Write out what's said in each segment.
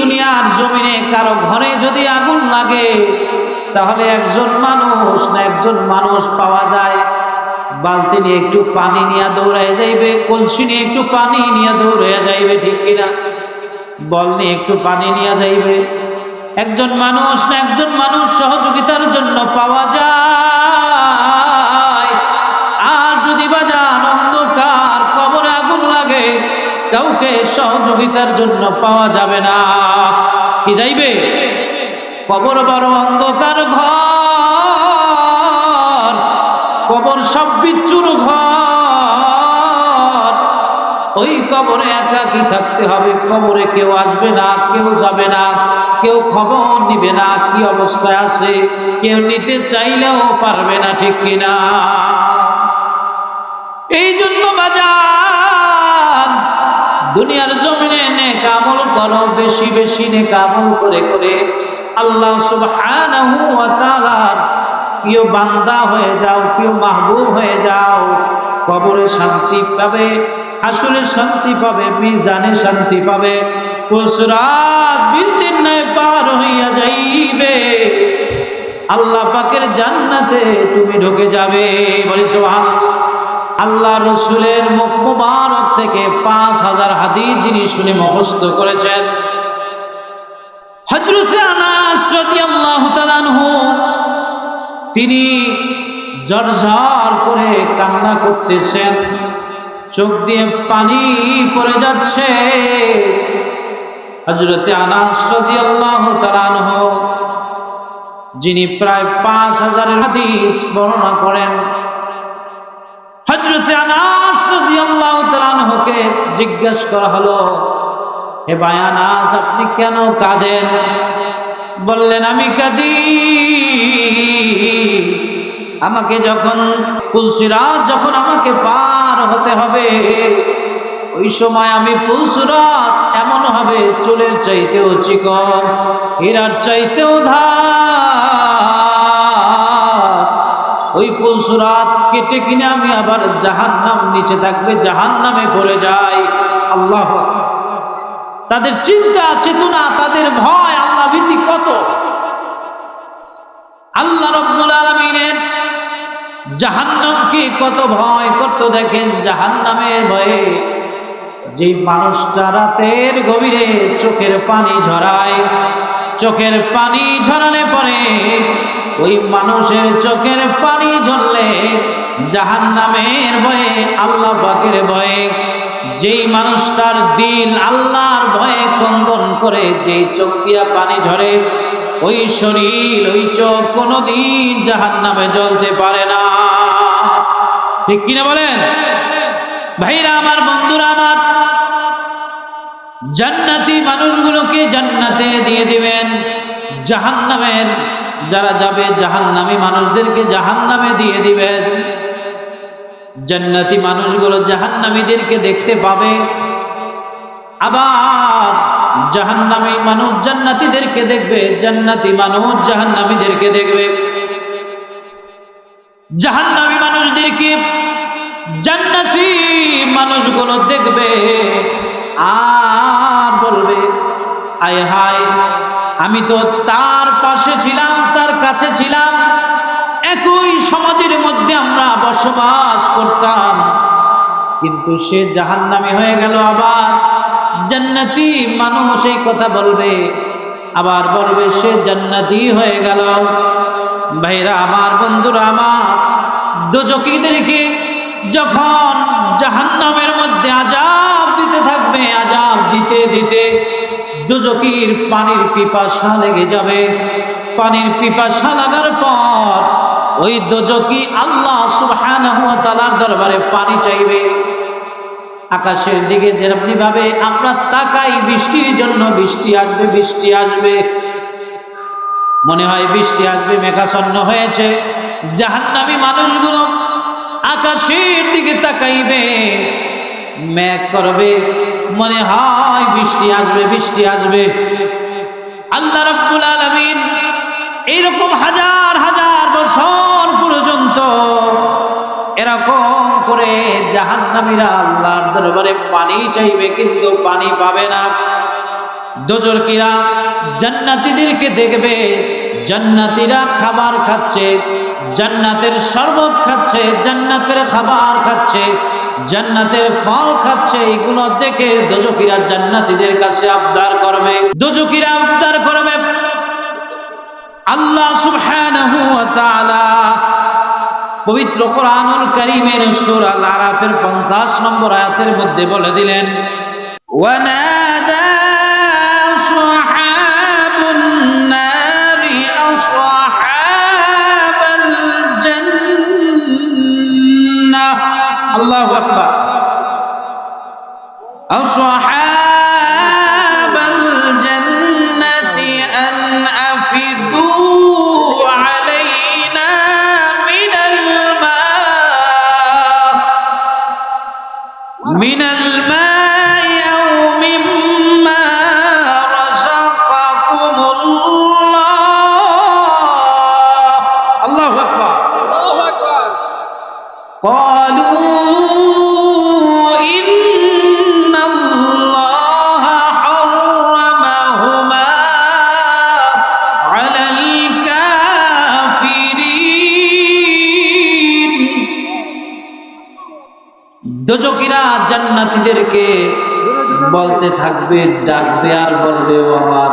দুনিয়ার জমিনে কারও ঘরে যদি আগুন লাগে, তাহলে একজন মানুষ না একজন মানুষ পাওয়া যায়। বালতি নিয়ে একটু পানি নিয়ে দৌড়ায় যাইবে, কলসি নিয়ে একটু পানি নিয়ে দৌড়াইয়া যাইবে, ঠিক কিনা? বল নিয়ে একটু পানি নিয়ে যাইবে। একজন মানুষ না একজন মানুষ সহযোগিতার জন্য পাওয়া যায়। কাউকে সহযোগিতার জন্য পাওয়া যাবে না। কি যাইবে? কবর বড় অন্ধকার ঘর। কবর সব বিচ্ছুর ঘর। ওই কবরে একাকি থাকতে হবে। কবরে কেউ আসবে না, কেউ যাবে না, কেউ খবর নিবে না কি অবস্থায় আছে। কেউ নিতে চাইলেও পারবে না, ঠিক কিনা? এই জন্য বাজার দুনিয়ার জমিনে নেক আমল করো, বেশি বেশি নেক আমল করে করে আল্লাহ সুবহানাহু ওয়া তাআলার প্রিয় বান্দা হয়ে যাও, প্রিয় মাহবুব হয়ে যাও, কবরে শান্তি পাবে আসলে শান্তি পাবে, মিজানে শান্তি পাবে নয় পার হইয়া যাইবে। আল্লাহ পাকের জান্নাতে তুমি ঢুকে যাবে। বলি আল্লাহ রসুলের মুখ মুবারক থেকে পাঁচ হাজার হাদিস যিনি শুনে মুখস্থ করেছেন। তিনি জর্জর করে কান্না করতেছেন, চোখ দিয়ে পানি পড়ে যাচ্ছে। হজরতে আনাস রাদিয়াল্লাহু তাআলা আনহু, যিনি প্রায় পাঁচ হাজারের হাদিস বর্ণনা করেন রাদিয়াল্লাহু জিজ্ঞেস করা হলো হে আনাস আপনি কেন কাঁদেন? বললেন, আমি কাঁদি। আমাকে যখন পুলসিরাত যখন আমাকে পার হতে হবে, ওই সময় আমি পুলসুরাত এমন হবে, চুলের চাইতেও চিকন, হীরার চাইতেও ধার। ওই পুলসুরাত কেটে কিনে আমি আবার জাহান নাম নিচে থাকবে জাহান নামে পড়ে যাই। আল্লাহ তাদের চিন্তা, চেতনা, তাদের ভয়, আল্লাহ ভীতি কত? আল্লাহ রব্বুল আলমিনের জাহান্নামকে কত ভয় করত দেখেন জাহান্নামের ভয়ে। যে মানুষটা রাতের গভীরে চোখের পানি ঝরায়, চোখের পানি ঝরালে পরে ওই মানুষের চোখের পানি জাহান নামের ভয়ে, আল্লাহ পাকের ভয়ে, যেই মানুষটার দিল আল্লাহর ভয়ে কম্বন করে, যেই চোখ দিয়া পানি ঝরে, ওই শরীর, ওই চোখ কোনোদিন জাহান নামে জ্বলতে পারে না। ঠিক কিনা বলেন? ভাইরা আমার, বন্ধুরা আমার, জান্নাতি মানুষগুলোকে জান্নাতে দিয়ে দিবেন। জাহান্নামের, যারা যাবে জাহান্নামী মানুষদেরকে জাহান্নামে দিয়ে দিবেন। জান্নাতি মানুষগুলো জাহান্নামীদেরকে দেখতে পাবে। আবার জাহান্নামী মানুষ জান্নাতীদেরকে দেখবে, জান্নাতি মানুষ জাহান্নামীদেরকে দেখবে। জাহান্নামী মানুষদেরকে জান্নাতি মানুষগুলো দেখবে আর বলবে, আয় হায়, আমি তো তার পাশে ছিলাম, তার কাছে ছিলাম একই সমাজের মধ্যে আমরা বসবাস করতাম। কিন্তু সে জাহান্নামী হয়ে গেল আবার। জান্নাতি মানুষ এই কথা বলবে। আবার বলবে, সে জান্নাতি হয়ে গেল। ভাইরা আমার, বন্ধুরা আমার, দোজকিদেরকে যখন জাহান্নামের মধ্যে আজাব দিতে থাকবে আজাব দিতে দিতে দুজকির পানির পিপাসা লেগে যাবে। পানির পিপাসা লাগার পর ওই দুজকি আল্লাহ সুবহানাহু ওয়া দরবারে পানি চাইবে। আকাশের দিকে যেরকম ভাবে আমরা তাকাই, বৃষ্টির জন্য বৃষ্টি আসবে বৃষ্টি আসবে। মনে হয় বৃষ্টি আসবে, মেঘাচ্ছন্ন হয়েছে। জাহান্নামী মানুষগুলো আকাশের দিকে তাকাইবে, মেঘ করবে। মনে হয় বৃষ্টি আসবে বৃষ্টি আসবে। আল্লাহ রব্বুল আলমিন এইরকম হাজার হাজার বছর এরকম করে জাহান্নামীরা আল্লাহর দরবারে পানি চাইবে কিন্তু পানি পাবে না। দোজরকিরা জান্নাতীদেরকে দেখবে, জান্নাতীরা খাবার খাচ্ছে, জান্নাতের শরবত খাচ্ছে, জান্নাতের খাবার খাচ্ছে, জান্নাতের ফল খাচ্ছে, এগুলো দেখে দোজকিরা জান্নাতীদের কাছে আবদার করবে। দোজকিরা আবদার করবে, আল্লাহ সুবহানাহু ওয়া তাআলা পবিত্র কোরআনুল কারীমের সূরা আল আরাফের 50 নম্বর আয়াতের মধ্যে বলে দিলেন ওয়ানাদা আসহাবুন নারি আসহাবাল জান্নাহ আল্লাহু আকবার أصحاب জান্নাতীদেরকে বলতে থাকবে, ডাকবে আর বলবে, ও আমার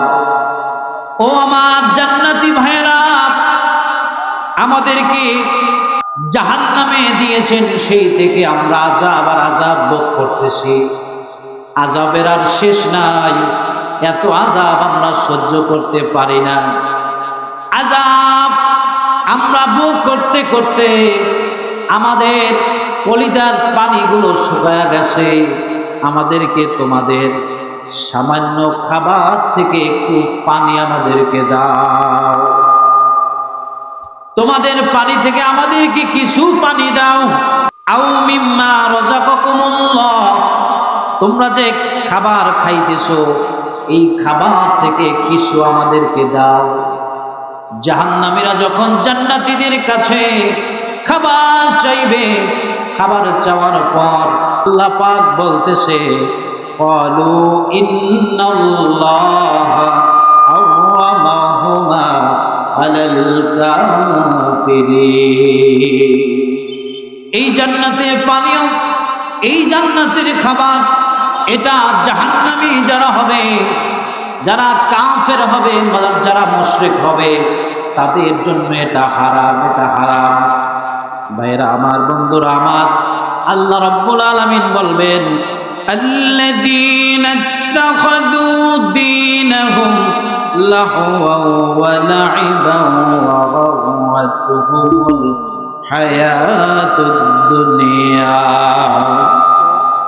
ও আমার জান্নাতি ভাইরা আমাদেরকে জাহান নামে দিয়েছেন, সেই থেকে আমরা আজাব আর আজাব ভোগ করতেছি। আজাবের আর শেষ নাই, এত আজাব আমরা সহ্য করতে পারি না। আজাব আমরা ভোগ করতে করতে আমাদের কলিজার পানিগুলো শুকায়া গেছে। আমাদেরকে, তোমাদের সামান্য খাবার থেকে একটু পানি আমাদেরকে দাও। তোমাদের পানি থেকে আমাদেরকে কিছু পানি দাও। তোমরা যে খাবার খাইতেছো, এই খাবার থেকে কিছু আমাদেরকে দাও। জাহান্নামীরা যখন জান্নাতীদের কাছে খাবার চাইবে, খাবার চাওয়ার পর আল্লাহ পাক বলতেছে قالوا إن الله حرمهما على الكافرين এই জান্নাতের পানীয় এই জান্নাতের খাবার এটা জাহান্নামী যারা হবে যারা কাফের হবে যারা মুশরিক হবে তাদের জন্য এটা হারাম এটা হারাম ভাইরা আমার বন্ধুরা আমার আল্লাহ রাব্বুল আলামিন বলবেন الذين اتخذوا دينهم لهوا ولعبا وغرتهم الحياة الدنيا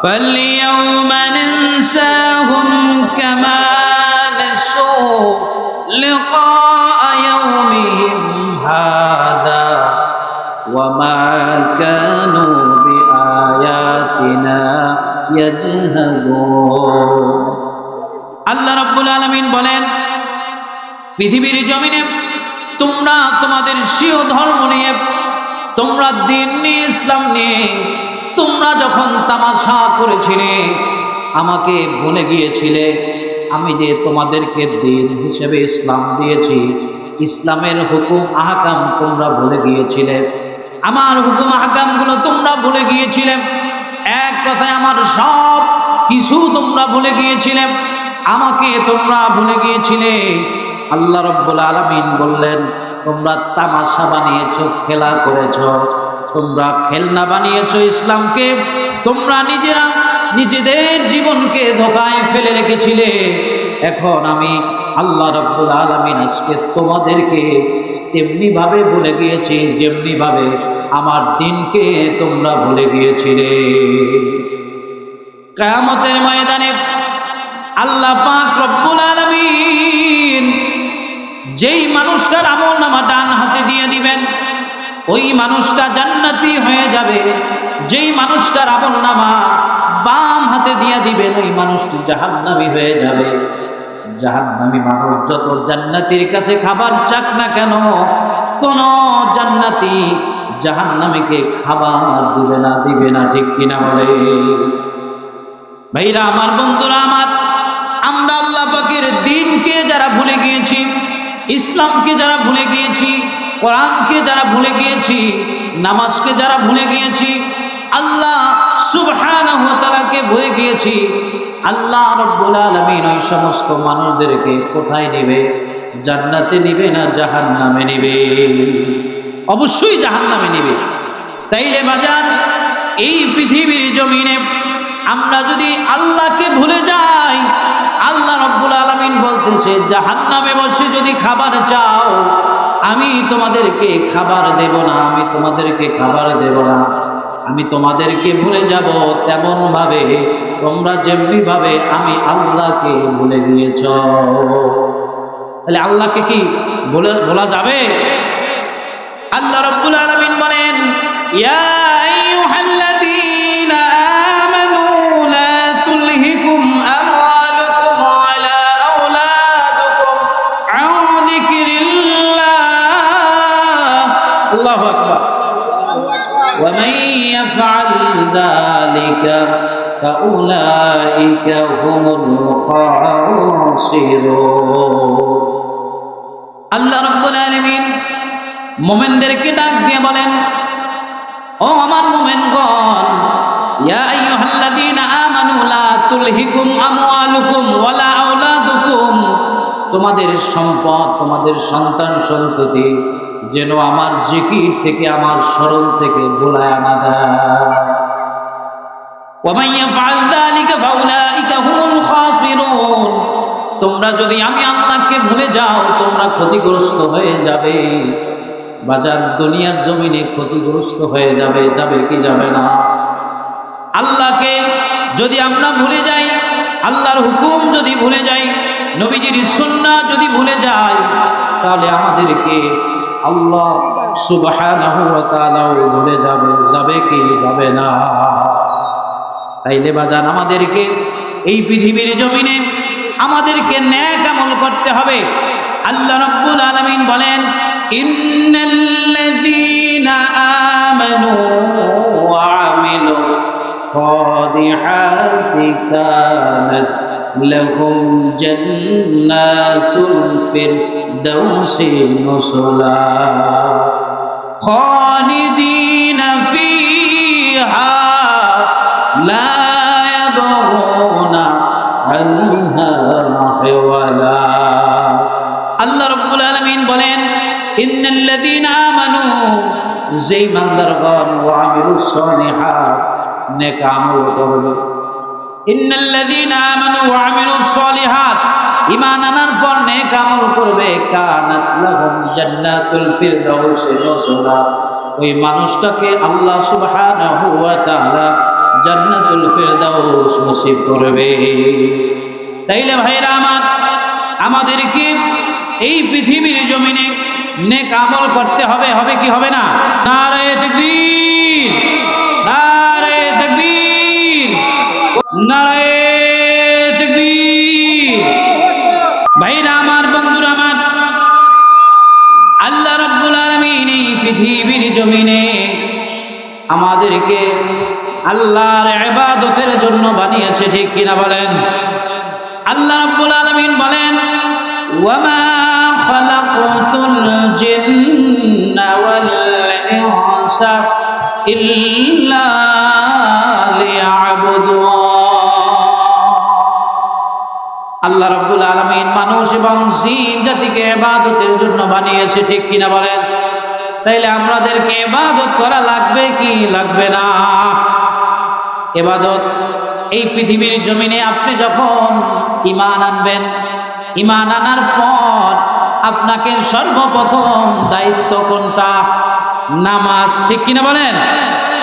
فاليوم ننساهم كما نسوا لقاء يومهم هذا وما كانوا بآياتنا يجهدون আল্লাহ রাব্বুল আলামিন বলেন পৃথিবীর জমিনে তোমরা তোমাদের স্বীয় ধর্ম নিয়ে তোমরা দিন নিয়ে ইসলাম নিয়ে তোমরা যখন তামাশা করেছিলে আমাকে ভুলে গিয়েছিলে আমি যে তোমাদেরকে দিন হিসেবে ইসলাম দিয়েছি ইসলামের হুকুম আহকাম তোমরা ভুলে গিয়েছিলে আমার হুকুম আহকামগুলো তোমরা ভুলে গিয়েছিলে। এক কথায় আমার সব কিছু তোমরা ভুলে গিয়েছিলে। আমাকে তোমরা ভুলে গিয়েছিলে। আল্লাহ রব্বুল আলমিন বললেন, তোমরা তামাশা বানিয়েছো, খেলা করেছ। তোমরা খেলনা বানিয়েছ ইসলামকে। তোমরা নিজেরা নিজেদের জীবনকে ধোকায় ফেলে রেখেছিলে। এখন আমি আল্লাহ রব্বুল আলমিন আজকে তোমাদেরকে তেমনি ভাবে ভুলে গিয়েছি, যেমনি ভাবে আমার দিনকে তোমরা ভুলে গিয়েছিলে। কায়ামতের ময়দানে আল্লাহ পাক রব্বুল আলামিন যেই মানুষটার আমল নামা ডান হাতে দিয়ে দিবেন, ওই মানুষটা জান্নাতি হয়ে যাবে। যেই মানুষটার আমল নামা বাম হাতে দিয়ে দিবেন, ওই মানুষটি জাহান্নামী হয়ে যাবে। জাহান্নামী মানুষ যত জান্নাতির কাছে খাবার চাক না কেন, কোন জান্নাতি জাহান্নামীকে খাবার দিবে না দিবে না, ঠিক কিনা বলে? ভাইরা, আমার বন্ধুরা, আমার আমরা আল্লাহ পাকের দিনকে যারা ভুলে গিয়েছি, ইসলামকে যারা ভুলে গিয়েছি, কোরআনকে যারা ভুলে গিয়েছি, নামাজকে যারা ভুলে গিয়েছি আল্লাহ সুবহানাহু তাআলাকে ভুলে গিয়েছি। আল্লাহ রব্বুল আলামিন ওই সমস্ত মানুষদেরকে কোথায় নেবে? জান্নাতে নিবে না জাহান্নামে নিবে? অবশ্যই জাহান্নামে নিবে। তাইলে বাজার, এই পৃথিবীর জমিনে আমরা যদি আল্লাহকে ভুলে যাই, আল্লাহ রব্বুল আলমিন বলতেছে জাহান নামে বসে যদি খাবার চাও, আমি তোমাদেরকে খাবার দেব না, আমি তোমাদেরকে খাবার দেব না। আমি তোমাদেরকে ভুলে যাব তেমন ভাবে তোমরা যেমনি ভাবে আমি আল্লাহকে ভুলে দিয়েছ তাহলে আল্লাহকে কি বলে বলা যাবে? আল্লাহ রব্বুল আলমিন বলেন, ইয়া فأولئك هم الخاسرون আল্লাহ রব্বুল আলামিন মোমেনদেরকে ডাক দিয়ে বলেন ও আমার মোমেনগণ ইয়া আইয়ুহাল্লাযীনা আমানু লা তুলহিকুম আমওয়ালুকুম ওয়ালা আওলাদুকুম তোমাদের সম্পদ তোমাদের সন্তান সন্ততি যেন আমার জিকির থেকে আমার স্মরণ থেকে ভোলায় আনা দেয় তোমরা যদি আমি আল্লাহকে ভুলে যাও, তোমরা ক্ষতিগ্রস্ত হয়ে যাবে। বাজার দুনিয়ার জমিনে ক্ষতিগ্রস্ত হয়ে যাবে যাবে কি যাবে না? আল্লাহকে যদি আমরা ভুলে যাই, আল্লাহর হুকুম যদি ভুলে যাই, নবীজির সুন্নাহ যদি ভুলে যাই, তাহলে আমাদেরকে আল্লাহ তাআলাও ভুলে যাবে যাবে কি যাবে না? তাইলে বাজান আমাদেরকে এই পৃথিবীর জমিনে আমাদেরকে ন্যাক আমল করতে হবে আল্লাহ রাব্বুল আলামিন বলেন ইন্নাল্লাযীনা আমানু ওয়া আমিলু সালিহাতি কানাত লাহুম জান্নাতুল ফিরদাউসি নুসুলা خالدين فيها لا يبغون عنها حولا আল্লাহ রব্বুল আলামিন বলেন ইন্নাল্লাযীনা আমানু যেই বান্দারগণ ওয়া আমিলুস সালিহাত নেক আমল করবে ইন্নাল্লাযীনা আমানু ওয়া আমিলুস সালিহাত ঈমান আনার পর নেক আমল করবে কানাত লাহুম জান্নাতুল ফিরদাউস নুজুলা ওই মানুষটাকে আল্লাহ সুবহানাহু ওয়া তাআলা জান্নাতুল ফিরদাউস নসিব করবে। তাইলে ভাইরা আমার আমাদেরকে এই পৃথিবীর জমিনে নেক আমল করতে হবে হবে কি হবে না? নারায়ে তাকবীর নারায়ে তাকবীর নারায়ে তাকবীর। ভাইরা আমার, বন্ধুরা আমার, আল্লাহ রাব্বুল আলামিন এই পৃথিবীর জমিনে আমাদেরকে আল্লাহর ইবাদতের জন্য বানিয়েছে, ঠিক কিনা বলেন? আল্লাহ রাব্বুল আলামিন বলেন আল্লাহ রাব্বুল আলামিন মানুষ এবং জিন জাতিকে ইবাদতের জন্য বানিয়েছে, ঠিক কিনা বলেন? তাইলে আমাদেরকে ইবাদত করা লাগবে কি লাগবে না? ইবাদত, এই পৃথিবীর জমিনে আপনি যখন ইমান আনবেন ইমান আনার পর আপনাকে সর্বপ্রথম দায়িত্ব কোনটা? নামাজ, ঠিক কিনা বলেন?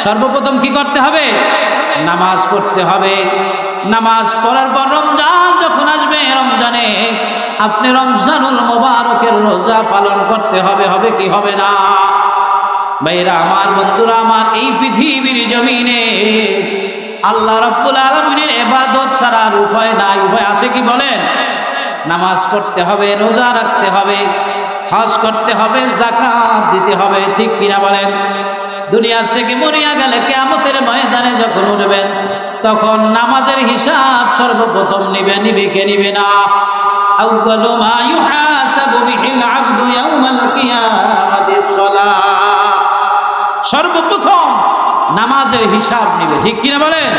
সর্বপ্রথম কি করতে হবে? নামাজ পড়তে হবে। নামাজ পড়ার পর রমজান যখন আসবে, রমজানে আপনি রমজানুল মোবারকের রোজা পালন করতে হবে হবে কি হবে না? ভাইরা আমার বন্ধুরা আমার এই পৃথিবীর জমিনে আল্লাহ রব্বুল আলমিনের এবাদত ছাড়া আর উপায় নাই উপায় আছে কি বলেন নামাজ পড়তে হবে রোজা রাখতে হবে হজ করতে হবে জাকাত দিতে হবে ঠিক কিনা বলেন দুনিয়ার থেকে মরিয়া গেলে কেয়ামতের ময়দানে যখন উঠবেন তখন নামাজের হিসাব সর্বপ্রথম নিবে নিবে কে নিবে না أول ما يحاسب به العبد يوم القيامة الصلاة সর্বপ্রথম নামাজের হিসাব নিবে। ঠিক কিনা বলেন?